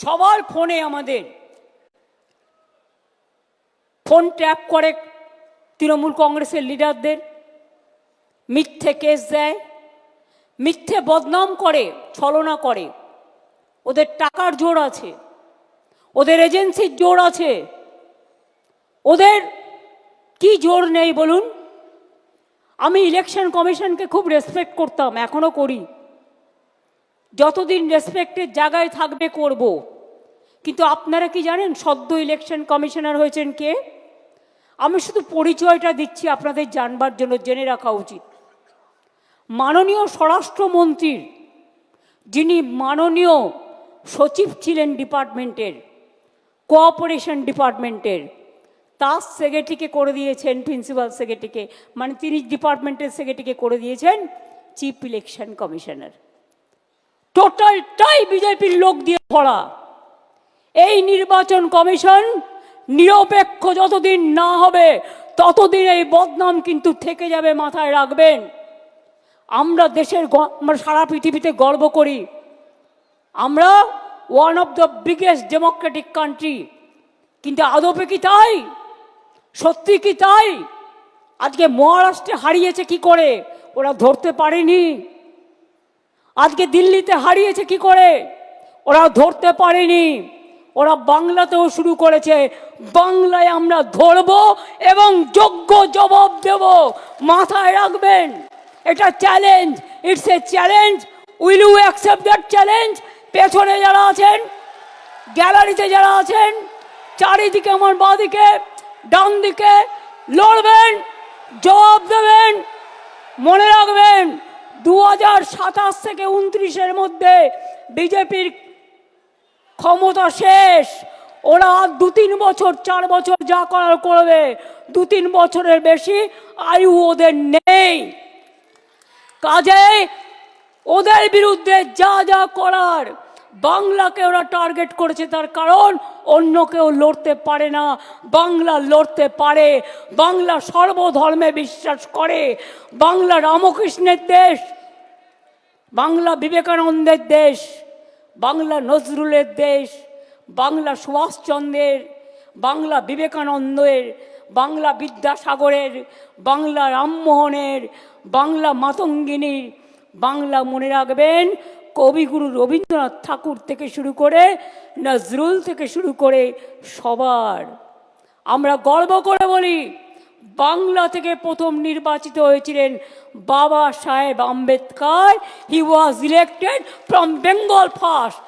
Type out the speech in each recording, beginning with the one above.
সবার ফোনে আমাদের। ফোন ট্যাপ করে তৃণমূল কংগ্রেসের লিডারদের। মিথ্যে কেস দেয়, মিথ্যে বদনাম করে, ছলনা করে। ওদের টাকার জোর আছে, ওদের এজেন্সির জোর আছে। ওদের কি জোর নেই বলুন? আমি ইলেকশন কমিশনকে খুব রেসপেক্ট করতাম এখনও করি। যতদিন রেসপেক্টের জায়গায় থাকবে, করব। কিন্তু আপনারা কি জানেন, সদ্য ইলেকশন কমিশনার হয়েছেন কে? আমি শুধু পরিচয়টা দিচ্ছি আপনাদের জানবার জন্য, জেনে রাখা উচিত। মাননীয় স্বরাষ্ট্রমন্ত্রীর, যিনি মাননীয় সচিব ছিলেন ডিপার্টমেন্টের কোঅপারেশন ডিপার্টমেন্টের, তার সেক্রেটারিকে করে দিয়েছেন প্রিন্সিপাল সেক্রেটারিকে মানে তিনি ডিপার্টমেন্টের সেক্রেটারিকে করে দিয়েছেন চিফ ইলেকশন কমিশনার টোটালটাই বিজেপির লোক দিয়ে ভরা। এই নির্বাচন কমিশন নিরপেক্ষ যতদিন না হবে, ততদিন এই বদনাম কিন্তু থেকে যাবে, মাথায় রাখবেন। আমরা দেশের আমরা সারা পৃথিবীতে গর্ব করি। আমরা one of the biggest democratic country কিন্তু আদপে কি তাই? সত্যি কি তাই? আজকে মহারাষ্ট্রে হারিয়েছে কি করে? ওরা ধরতে পারেনি। আজকে দিল্লিতে হারিয়েছে কি করে? ওরা ধরতে পারেনি। ওরা বাংলাতেও শুরু করেছে। বাংলায় আমরা ধরব এবং যোগ্য জবাব দেব। মাথায় রাখবেন, এটা challenge it's a challenge will you accept that challenge পেছনে যারা আছেন গ্যালারিতে যারা আছেন, চারিদিকে আমার বাঁদিকে ডান দিকে লড়বেন, জবাব দেবেন, মনে রাখবেন দু সাতাশ থেকে উনত্রিশের মধ্যে বিজেপির ক্ষমতা শেষ। ওরা দু তিন বছর, চার বছর যা করার করবে, দু তিন বছরের বেশি আয়ু ওদের নেই। কাজে ওদের বিরুদ্ধে যা যা করার বাংলাকে ওরা টার্গেট করেছে তার কারণ অন্য কেউ লড়তে পারে না। বাংলা লড়তে পারে। বাংলা সর্বধর্মে বিশ্বাস করে। বাংলা রামকৃষ্ণের দেশ। বাংলা বিবেকানন্দের দেশ। বাংলা নজরুলের দেশ। বাংলা সুভাষচন্দ্রের। বাংলা বিবেকানন্দের। বাংলা বিদ্যাসাগরের। বাংলা রামমোহনের। বাংলা মাতঙ্গিনীর। বাংলা মনে রাখবেন কবিগুরু রবীন্দ্রনাথ ঠাকুর থেকে শুরু করে নজরুল থেকে শুরু করে সবার। আমরা গর্ব করে বলি, বাংলা থেকে প্রথম নির্বাচিত হয়েছিলেন Baba Saheb Ambedkar. He was elected from Bengal first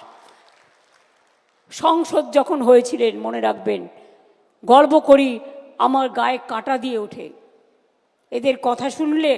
সংসদ যখন হয়েছিলেন, মনে রাখবেন, গর্ব করি, আমার গায়ে কাটা দিয়ে ওঠে। এদের কথা শুনলে